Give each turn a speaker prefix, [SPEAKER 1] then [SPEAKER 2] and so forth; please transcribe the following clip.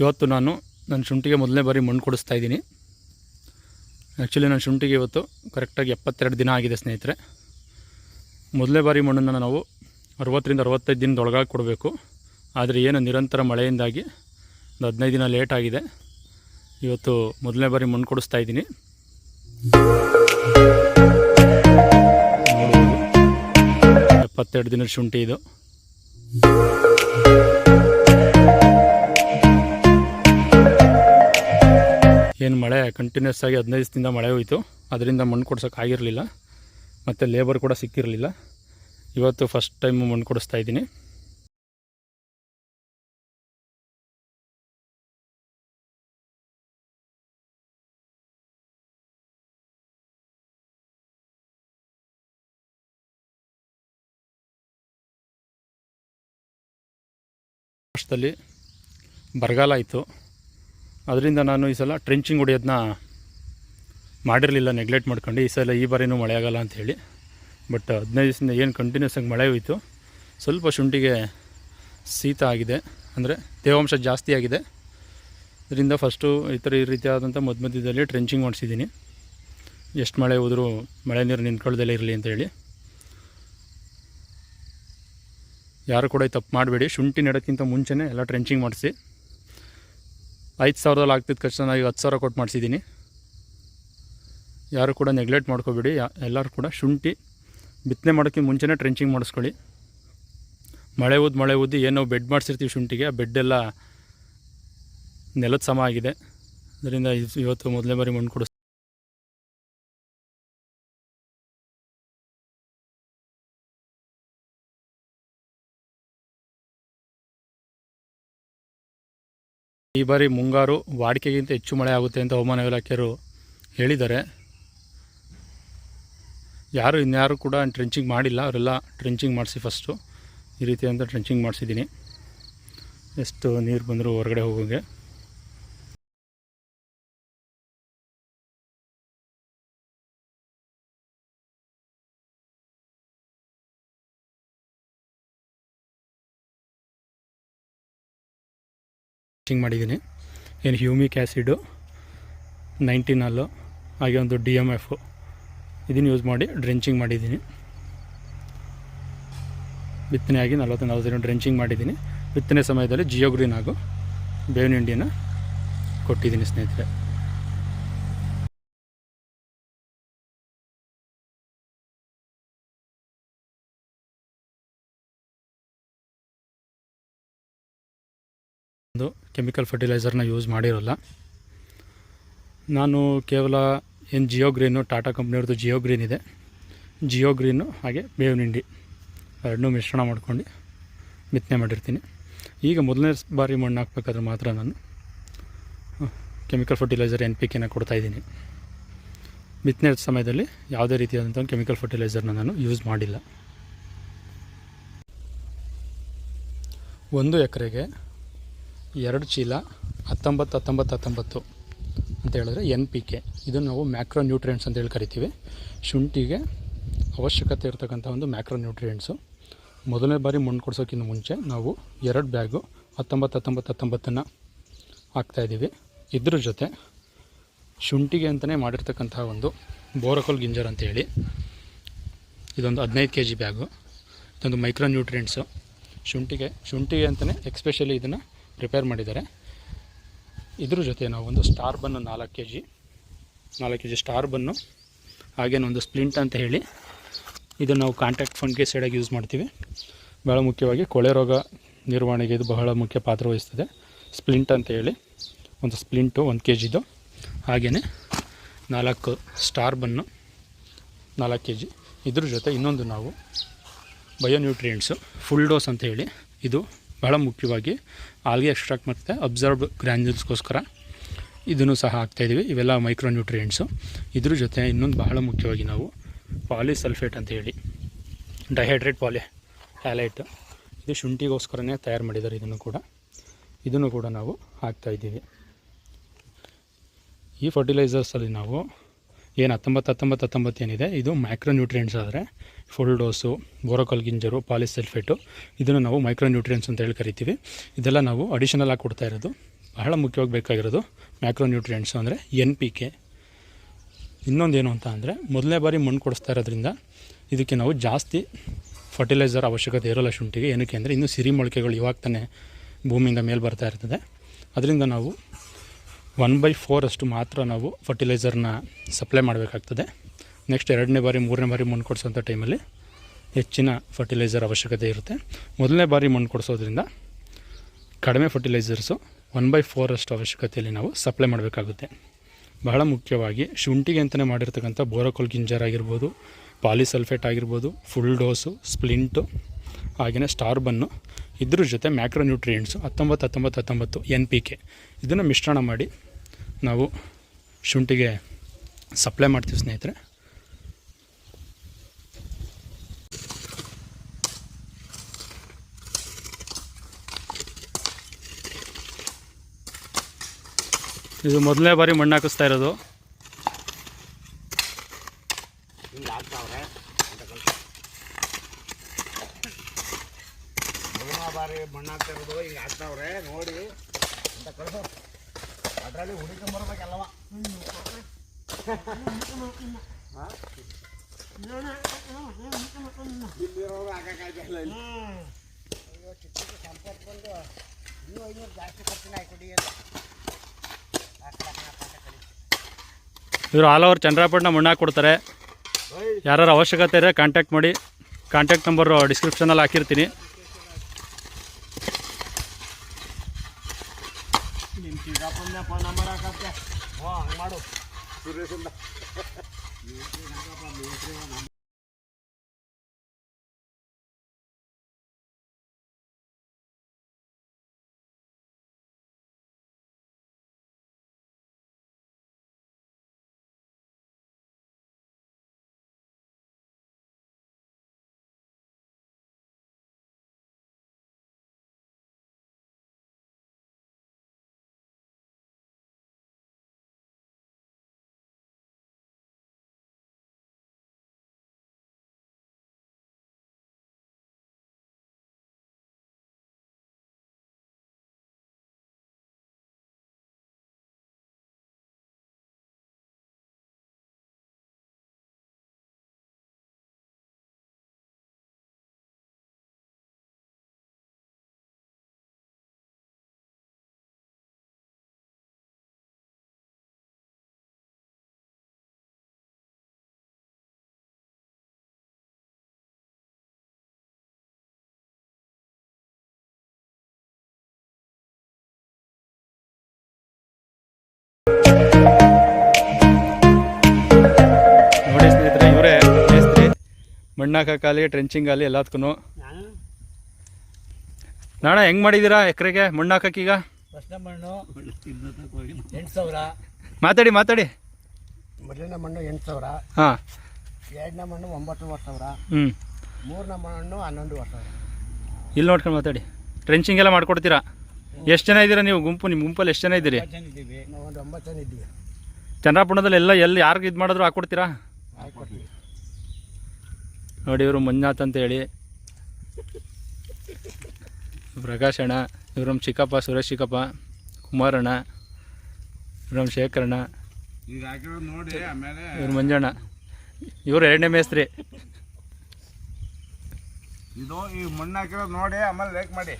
[SPEAKER 1] ಇವತ್ತು ನಾನು ನನ್ನ ಶುಂಠಿಗೆ ಮೊದಲನೇ ಬಾರಿ ಮಣ್ಣು ಕೊಡಿಸ್ತಾ ಇದ್ದೀನಿ. ಆ್ಯಕ್ಚುಲಿ ನನ್ನ ಶುಂಠಿಗೆ ಇವತ್ತು ಕರೆಕ್ಟಾಗಿ ಎಪ್ಪತ್ತೆರಡು ದಿನ ಆಗಿದೆ ಸ್ನೇಹಿತರೆ. ಮೊದಲನೇ ಬಾರಿ ಮಣ್ಣನ್ನು ನಾವು ಅರವತ್ತರಿಂದ ಅರವತ್ತೈದು ದಿನದೊಳಗಾಗಿ ಕೊಡಬೇಕು. ಆದರೆ ಏನು ನಿರಂತರ ಮಳೆಯಿಂದಾಗಿ ಒಂದು ಹದಿನೈದು ದಿನ ಲೇಟ್ ಆಗಿದೆ. ಇವತ್ತು ಮೊದಲನೇ ಬಾರಿ ಮಣ್ಣು ಕೊಡಿಸ್ತಾ ಇದ್ದೀನಿ. ಎಪ್ಪತ್ತೆರಡು ದಿನದ ಶುಂಠಿ ಇದು. ಏನು ಮಳೆ ಕಂಟಿನ್ಯೂಸ್ ಆಗಿ ಹದಿನೈದು ದಿನದಿಂದ ಮಳೆ ಹೋಯಿತು. ಅದರಿಂದ ಮಣ್ಣು ಕೊಡ್ಸೋಕೆ ಆಗಿರಲಿಲ್ಲ. ಮತ್ತು ಲೇಬರ್ ಕೂಡ ಸಿಕ್ಕಿರಲಿಲ್ಲ. ಇವತ್ತು ಫಸ್ಟ್ ಟೈಮ್ ಮಣ್ಣು ಕೊಡಿಸ್ತಾ ಇದ್ದೀನಿ. ವರ್ಷದಲ್ಲಿ ಬರಗಾಲ ಆಯಿತು. ಅದರಿಂದ ನಾನು ಈ ಸಲ ಟ್ರೆಂಚಿಂಗ್ ಹೊಡೆಯೋದನ್ನ ಮಾಡಿರಲಿಲ್ಲ ನೆಗ್ಲೆಕ್ಟ್ ಮಾಡ್ಕೊಂಡು. ಈ ಸಲ ಈ ಬಾರಿನೂ ಮಳೆ ಆಗಲ್ಲ ಅಂತ ಬಟ್ ಹದಿನೈದು ದಿವಸದಿಂದ ಏನು ಕಂಟಿನ್ಯೂಸ್ ಆಗಿ ಮಳೆ ಹೋಯಿತು. ಸ್ವಲ್ಪ ಶುಂಠಿಗೆ ಶೀತ ಆಗಿದೆ. ಅಂದರೆ ತೇವಾಂಶ ಜಾಸ್ತಿ ಆಗಿದೆ. ಇದರಿಂದ ಫಸ್ಟು ಈ ಥರ ಈ ರೀತಿಯಾದಂಥ ಮಧ್ಯ ಮಧ್ಯದಲ್ಲಿ ಟ್ರೆಂಚಿಂಗ್ ಮಾಡಿಸಿದ್ದೀನಿ. ಎಷ್ಟು ಮಳೆ ಹೋದರೂ ಮಳೆ ನೀರು ನಿಂತ್ಕೊಳ್ದಲ್ಲೇ ಇರಲಿ ಅಂತ ಹೇಳಿ. ಯಾರು ಕೂಡ ತಪ್ಪು ಮಾಡಬೇಡಿ. ಶುಂಠಿ ನೆಡೋಕ್ಕಿಂತ ಮುಂಚೆನೇ ಎಲ್ಲ ಟ್ರೆಂಚಿಂಗ್ ಮಾಡಿಸಿ. ಐದು ಸಾವಿರದಲ್ಲಿ ಆಗ್ತಿದ್ದ ಖರ್ಚು ನಾನು ಈಗ ಹತ್ತು ಸಾವಿರ ಕೊಟ್ಟು ಮಾಡಿಸಿದ್ದೀನಿ. ಯಾರು ಕೂಡ ನೆಗ್ಲೆಕ್ಟ್ ಮಾಡ್ಕೋಬೇಡಿ. ಎಲ್ಲರೂ ಕೂಡ ಶುಂಠಿ, ಬಿತ್ತನೆ ಮಾಡೋಕ್ಕೆ ಮುಂಚೆನೇ ಟ್ರೆಂಚಿಂಗ್ ಮಾಡಿಸ್ಕೊಳ್ಳಿ. ಮಳೆ ಊದ್ ಮಳೆ ಊದಿ ಏನು ಬೆಡ್ ಮಾಡಿಸಿರ್ತೀವಿ ಶುಂಠಿಗೆ, ಆ ಬೆಡ್ಡೆಲ್ಲ ನೆಲದ ಸಮ ಆಗಿದೆ. ಅದರಿಂದ ಇವತ್ತು ಮೊದಲನೇ ಬಾರಿ ಮಣ್ಣು ಕೊಡಿಸ್ ಈ ಬಾರಿ ಮುಂಗಾರು ವಾಡಿಕೆಗಿಂತ ಹೆಚ್ಚು ಮಳೆ ಆಗುತ್ತೆ ಅಂತ ಹವಾಮಾನ ಇಲಾಖೆಯರು ಹೇಳಿದ್ದಾರೆ. ಯಾರು ಇನ್ಯಾರು ಕೂಡ ಟ್ರೆಂಚಿಂಗ್ ಮಾಡಿಲ್ಲ, ಅವರೆಲ್ಲ ಟ್ರೆಂಚಿಂಗ್ ಮಾಡಿಸಿ ಫಸ್ಟು ಈ ರೀತಿಯಾದಂಥ ಟ್ರೆಂಚಿಂಗ್ ಮಾಡಿಸಿದ್ದೀನಿ. ಎಷ್ಟು ನೀರು ಬಂದರೂ ಹೊರಗಡೆ ಹೋಗೋಂಗೆ. ಟ್ರೆಂಚಿಂಗ್ ಮಾಡಿದ್ದೀನಿ. ಏನು ಹ್ಯೂಮಿಕ್ ಆ್ಯಸಿಡು ನೈಂಟಿನಲ್ಲು ಹಾಗೆ ಒಂದು ಡಿ ಎಂ ಎಫ್ ಇದನ್ನು ಯೂಸ್ ಮಾಡಿ ಡ್ರೆಂಚಿಂಗ್ ಮಾಡಿದ್ದೀನಿ. ಬಿತ್ತನೆ ಆಗಿ ನಲವತ್ತು ನಲ್ವತ್ತು ದಿನ ಡ್ರೆಂಚಿಂಗ್ ಮಾಡಿದ್ದೀನಿ. ಬಿತ್ತನೆ ಸಮಯದಲ್ಲಿ ಜಿಯೋ ಗ್ರೀನ್ ಹಾಗೂ ಬೇವಿನ ಹಿಂಡಿನ ಕೊಟ್ಟಿದ್ದೀನಿ ಸ್ನೇಹಿತರೆ. ಒಂದು ಕೆಮಿಕಲ್ ಫರ್ಟಿಲೈಸರ್ನ ಯೂಸ್ ಮಾಡಿರೋಲ್ಲ. ನಾನು ಕೇವಲ ಏನು ಜಿಯೋ ಗ್ರೀನು, ಟಾಟಾ ಕಂಪ್ನಿಯವ್ರದ್ದು ಜಿಯೋ ಗ್ರೀನ್ ಇದೆ. ಜಿಯೋ ಗ್ರೀನು ಹಾಗೆ ಬೇವಿನ ಹಿಂಡಿ ಎರಡನ್ನೂ ಮಿಶ್ರಣ ಮಾಡ್ಕೊಂಡು ಬಿತ್ತನೆ ಮಾಡಿರ್ತೀನಿ. ಈಗ ಮೊದಲನೇ ಬಾರಿ ಮಣ್ಣು ಹಾಕ್ಬೇಕಾದ್ರೆ ಮಾತ್ರ ನಾನು ಕೆಮಿಕಲ್ ಫರ್ಟಿಲೈಸರ್ ಎನ್ ಪಿ ಕೆನ ಕೊಡ್ತಾಯಿದ್ದೀನಿ ಬಿತ್ತನೆ ಸಮಯದಲ್ಲಿ ಯಾವುದೇ ರೀತಿಯಾದಂಥ ಕೆಮಿಕಲ್ ಫರ್ಟಿಲೈಸರ್ನ ನಾನು ಯೂಸ್ ಮಾಡಿಲ್ಲ. ಒಂದು ಎಕರೆಗೆ ಎರಡು ಚೀಲ, ಹತ್ತೊಂಬತ್ತು ಹತ್ತೊಂಬತ್ತು ಹತ್ತೊಂಬತ್ತು ಅಂತ ಹೇಳಿದ್ರೆ ಎನ್ ಪಿ ಕೆ ಇದನ್ನು ನಾವು ಮ್ಯಾಕ್ರೋ ನ್ಯೂಟ್ರಿಯೆಂಟ್ಸ್ ಅಂತೇಳಿ ಕರಿತೀವಿ. ಶುಂಠಿಗೆ ಅವಶ್ಯಕತೆ ಇರತಕ್ಕಂಥ ಒಂದು ಮ್ಯಾಕ್ರೋ ನ್ಯೂಟ್ರಿಯೆಂಟ್ಸು ಮೊದಲನೇ ಬಾರಿ ಮಣ್ಣು ಕೊಡ್ಸೋಕ್ಕಿಂತ ಮುಂಚೆ ನಾವು ಎರಡು ಬ್ಯಾಗು ಹತ್ತೊಂಬತ್ತು ಹತ್ತೊಂಬತ್ತು, ಹತ್ತೊಂಬತ್ತನ್ನು ಹಾಕ್ತಾಯಿದ್ದೀವಿ ಇದ್ರ ಜೊತೆ ಶುಂಠಿಗೆ ಅಂತಲೇ ಮಾಡಿರ್ತಕ್ಕಂತಹ ಒಂದು ಬೋರಕೋಲ್ ಗಿಂಜರ್ ಅಂತೇಳಿ ಇದೊಂದು ಹದಿನೈದು ಕೆ ಜಿ ಬ್ಯಾಗು. ಇದೊಂದು ಮೈಕ್ರೋ ನ್ಯೂಟ್ರಿಯೆಂಟ್ಸು ಶುಂಠಿಗೆ ಶುಂಠಿಗೆ ಅಂತಲೇ ಎಕ್ಸ್ಪೆಷಲಿ ಇದನ್ನು ಪ್ರಿಪೇರ್ ಮಾಡಿದ್ದಾರೆ. ಇದ್ರ ಜೊತೆ ನಾವು ಒಂದು ಸ್ಟಾರ್ ಬನ್ನು ನಾಲ್ಕು ಕೆ ಜಿ ನಾಲ್ಕು ಕೆ ಜಿ ಸ್ಟಾರ್ ಬನ್ನು ಹಾಗೇನು ಒಂದು ಸ್ಪ್ಲಿಂಟ್ ಅಂತ ಹೇಳಿ ಇದನ್ನು ನಾವು ಕಾಂಟ್ಯಾಕ್ಟ್ ಫಂಡ್ಗೆ ಸೈಡಾಗಿ ಯೂಸ್ ಮಾಡ್ತೀವಿ. ಭಾಳ ಮುಖ್ಯವಾಗಿ ಕೊಳೆ ರೋಗ ನಿರ್ವಹಣೆಗೆ ಇದು ಬಹಳ ಮುಖ್ಯ ಪಾತ್ರ ವಹಿಸ್ತದೆ. ಸ್ಪ್ಲಿಂಟ್ ಅಂತ ಹೇಳಿ ಒಂದು ಸ್ಪ್ಲಿಂಟು ಒಂದು ಕೆ ಜಿದು ಹಾಗೆಯೇ ನಾಲ್ಕು ಸ್ಟಾರ್ ಬನ್ನು ನಾಲ್ಕು ಕೆ ಜಿ ಇದ್ರ ಜೊತೆ ಇನ್ನೊಂದು ನಾವು ಬಯೋನ್ಯೂಟ್ರಿಯೆಂಟ್ಸು ಫುಲ್ ಡೋಸ್ ಅಂತ ಹೇಳಿ ಇದು ಬಹಳ ಮುಖ್ಯವಾಗಿ ಆಲ್ಗೆ ಎಕ್ಸ್ಟ್ರಾಕ್ಟ್ ಮತ್ತು ಅಬ್ಸರ್ವ್ಡ್ ಗ್ರ್ಯಾನ್ಯೂಲ್ಸ್ಗೋಸ್ಕರ ಇದನ್ನು ಸಹ ಹಾಕ್ತಾಯಿದ್ದೀವಿ ಇವೆಲ್ಲ ಮೈಕ್ರೋ ನ್ಯೂಟ್ರಿಯೆಂಟ್ಸು ಇದ್ರ ಜೊತೆ ಇನ್ನೊಂದು ಬಹಳ ಮುಖ್ಯವಾಗಿ ನಾವು ಪಾಲಿಸಲ್ಫೇಟ್ ಅಂತ ಹೇಳಿ ಡೈಹೈಡ್ರೇಟ್ ಪಾಲಿ ಹ್ಯಾಲೈಟ್ ಇದು ಶುಂಠಿಗೋಸ್ಕರನೇ ತಯಾರು ಮಾಡಿದ್ದಾರೆ ಇದನ್ನು ಕೂಡ. ಇದನ್ನು ಕೂಡ ನಾವು ಹಾಕ್ತಾಯಿದ್ದೀವಿ ಈ ಫರ್ಟಿಲೈಸರ್ಸಲ್ಲಿ ನಾವು ಏನು ಹತ್ತೊಂಬತ್ತು ಹತ್ತೊಂಬತ್ತು ಹತ್ತೊಂಬತ್ತು ಏನಿದೆ? ಇದು ಮೈಕ್ರೋ ನ್ಯೂಟ್ರಿಯೆಂಟ್ಸ್ ಆದರೆ full dose Borocal ginger polysulphate ಇದನ್ನು ನಾವು ಮೈಕ್ರೋ ನ್ಯೂಟ್ರಿಯೆಂಟ್ಸ್ ಅಂತ ಹೇಳಿ ಕರಿತೀವಿ. ಇದೆಲ್ಲ ನಾವು ಅಡಿಷನಲ್ ಆಗಿ ಕೊಡ್ತಾ ಇರೋದು. ಬಹಳ ಮುಖ್ಯವಾಗಿ ಬೇಕಾಗಿರೋದು ಮ್ಯಾಕ್ರೋ ನ್ಯೂಟ್ರಿಯೆಂಟ್ಸು ಅಂದರೆ ಎನ್ ಪಿ ಕೆ ಇನ್ನೊಂದೇನು ಅಂತ ಅಂದರೆ ಮೊದಲನೇ ಬಾರಿ ಮಣ್ಣು ಕೊಡಿಸ್ತಾ ಇರೋದ್ರಿಂದ ಇದಕ್ಕೆ ನಾವು ಜಾಸ್ತಿ ಫರ್ಟಿಲೈಸರ್ ಅವಶ್ಯಕತೆ ಇರೋಲ್ಲ ಶುಂಠಿಗೆ. ಏನಕ್ಕೆ ಅಂದರೆ ಇನ್ನೂ ಸಿರಿ ಮೊಳಕೆಗಳು ಇವಾಗ ತಾನೇ ಭೂಮಿಯಿಂದ ಮೇಲೆ ಬರ್ತಾ ಇರ್ತದೆ. ಅದರಿಂದ ನಾವು ಒನ್ ಬೈ ಫೋರಷ್ಟು ಮಾತ್ರ ನಾವು ಫರ್ಟಿಲೈಸರ್ನ ಸಪ್ಲೈ ಮಾಡಬೇಕಾಗ್ತದೆ. ನೆಕ್ಸ್ಟ್ ಎರಡನೇ ಬಾರಿ, ಮೂರನೇ ಬಾರಿ ಮಣ್ಣು ಕೊಡಿಸೋಂಥ ಟೈಮಲ್ಲಿ ಹೆಚ್ಚಿನ ಫರ್ಟಿಲೈಸರ್ ಅವಶ್ಯಕತೆ ಇರುತ್ತೆ. ಮೊದಲನೇ ಬಾರಿ ಮಣ್ಣು ಕೊಡಿಸೋದ್ರಿಂದ ಕಡಿಮೆ ಫರ್ಟಿಲೈಸರ್ಸು ಒನ್ ಬೈ ಫೋರಷ್ಟು ಅವಶ್ಯಕತೆಯಲ್ಲಿ ನಾವು ಸಪ್ಲೈ ಮಾಡಬೇಕಾಗುತ್ತೆ. ಬಹಳ ಮುಖ್ಯವಾಗಿ ಶುಂಠಿಗೆ ಅಂತಲೇ ಮಾಡಿರ್ತಕ್ಕಂಥ ಬೋರೋಕೋಲ್ ಗಿಂಜರ್ ಆಗಿರ್ಬೋದು, ಪಾಲಿಸಲ್ಫೇಟ್ ಆಗಿರ್ಬೋದು, ಫುಲ್ ಡೋಸು, ಸ್ಪ್ಲಿಂಟು ಹಾಗೆಯೇ ಸ್ಟಾರ್ ಬನ್ನು. ಇದ್ರ ಜೊತೆ ಮ್ಯಾಕ್ರೋ ನ್ಯೂಟ್ರಿಯೆಂಟ್ಸು ಹತ್ತೊಂಬತ್ತು ಹತ್ತೊಂಬತ್ತು ಹತ್ತೊಂಬತ್ತು ಎನ್ ಪಿ ಕೆ ಇದನ್ನು ಮಿಶ್ರಣ ಮಾಡಿ ನಾವು ಶುಂಠಿಗೆ ಸಪ್ಲೈ ಮಾಡ್ತೀವಿ ಸ್ನೇಹಿತರೆ. ಇದು ಮೊದಲನೇ ಬಾರಿ ಮಣ್ಣು ಹಾಕಿಸ್ತಾ ಇರೋದು
[SPEAKER 2] ಹಿಂಗೆ ಆಗ್ತಾವ್ರೆ ಅಂತ ಕಲ್ಸ ಮೊದಲ ಬಾರಿ ಮಣ್ಣು ಹಾಕ್ತಿರೋದು ಹಿಂಗೆ ಆಗ್ತಾವ್ರೆ ನೋಡಿ ಅಂತ ಕಳ್ಸೋ ಅದರಲ್ಲಿ ಹುಡುಕೊಂಬರ್ಬೇಕಲ್ಲವ ಇಲ್ಲಿರೋರು ಹಾಕಕ್ಕಾಗಿಲ್ಲ ಇಲ್ಲಿ. ಅಯ್ಯೋ ಚಿಕ್ಕ ಸಂಪರ್ಕ ಬಂದು ಇನ್ನೂ ಐನೂರು ಜಾಸ್ತಿ ಖರ್ಚಿನ ಆಯ್ಕೊಡಿ ಅಂತ.
[SPEAKER 1] ಇವರು ಆಲ್ ಓವರ್ ಚಂದ್ರಾಪಟ್ಟಣ ಮಣ್ಣು ಹಾಕಿ ಕೊಡ್ತಾರೆ ಯಾರು ಅವಶ್ಯಕತೆ ಇದ್ರೆ ಕಾಂಟ್ಯಾಕ್ಟ್ ಮಾಡಿ. ಕಾಂಟ್ಯಾಕ್ಟ್ ನಂಬರು ಡಿಸ್ಕ್ರಿಪ್ಷನಲ್ಲಿ ಹಾಕಿರ್ತೀನಿ
[SPEAKER 2] ನಿಮ್ಮ ಚಿಕ್ಕಪ್ಪನ ಫೋನ್ ನಂಬರ್ ಹಾಕತ್ತೆ ಹ್ಞೂ ಹಂಗೆ ಮಾಡು ಸುರೇಶಿಂದ
[SPEAKER 1] ನೋಡಿ ಮಣ್ಣು ಹಾಕೋಕ್ಕಾಗಲಿ ಟ್ರೆಂಚಿಂಗ್ ಆಗಲಿ ಎಲ್ಲದಕ್ಕೂ ನಾಣ ಹೆಂಗೆ ಮಾಡಿದ್ದೀರಾ ಎಕರೆಗೆ ಮಣ್ಣು. ಹಾಕಕ್ಕೀಗ
[SPEAKER 2] ಮಣ್ಣು ಎಂಟು ಸಾವಿರ.
[SPEAKER 1] ಮಾತಾಡಿ ಮಾತಾಡಿ.
[SPEAKER 2] ಮೊದಲನೇ ಮಣ್ಣು ಎಂಟು ಸಾವಿರ.
[SPEAKER 1] ಹಾಂ.
[SPEAKER 2] ಎರಡನೇ ಮಣ್ಣು ಒಂಬತ್ತುವರೆ ಸಾವಿರ.
[SPEAKER 1] ಹ್ಞೂ
[SPEAKER 2] ಮೂರನೇ ಮಣ್ಣು ಹನ್ನೊಂದುವರೆ ಸಾವಿರ.
[SPEAKER 1] ಇಲ್ಲಿ ನೋಡ್ಕೊಂಡು ಮಾತಾಡಿ. ಟ್ರೆಂಚಿಂಗ್ ಎಲ್ಲ ಮಾಡ್ಕೊಡ್ತೀರಾ? ಎಷ್ಟು ಜನ ಇದ್ದೀರಾ ನೀವು ಗುಂಪು? ನಿಮ್ಮ ಗುಂಪಲ್ಲಿ ಎಷ್ಟು ಜನ ಇದ್ದೀರಿ?
[SPEAKER 2] ಇದ್ದೀವಿ ನಾವು ಒಂದು ಒಂಬತ್ತು ಜನ ಇದ್ದೀವಿ.
[SPEAKER 1] ಚಂದ್ರಾಪುರದಲ್ಲಿ ಎಲ್ಲ ಎಲ್ಲಿ ಯಾರಿಗೆ ಇದು ಮಾಡಿದ್ರು ಹಾಕ್ಕೊಡ್ತೀರಾ?
[SPEAKER 2] ಹಾಕೊಡ್ತೀವಿ
[SPEAKER 1] ನೋಡಿ ಇವರು ಮಂಜುನಾಥ್ ಅಂತೇಳಿ. ಪ್ರಕಾಶ್ ಅಣ್ಣ ಇವ್ರ ಚಿಕ್ಕಪ್ಪ ಸುರೇಶ್ ಚಿಕ್ಕಪ್ಪ ಕುಮಾರಣ್ಣ ಇವ್ರ ಶೇಖರಣ್ಣ
[SPEAKER 2] ನೋಡಿ
[SPEAKER 1] ಇವ್ರ ಮಂಜಣ್ಣ. ಇವ್ರು ಎರಡನೇ ಮೇಸ್ತ್ರಿ.
[SPEAKER 2] ಇದು ಈ ಮಣ್ಣು ಹಾಕಿರೋದು ನೋಡಿ ಆಮೇಲೆ ಲೈಕ್ ಮಾಡಿ.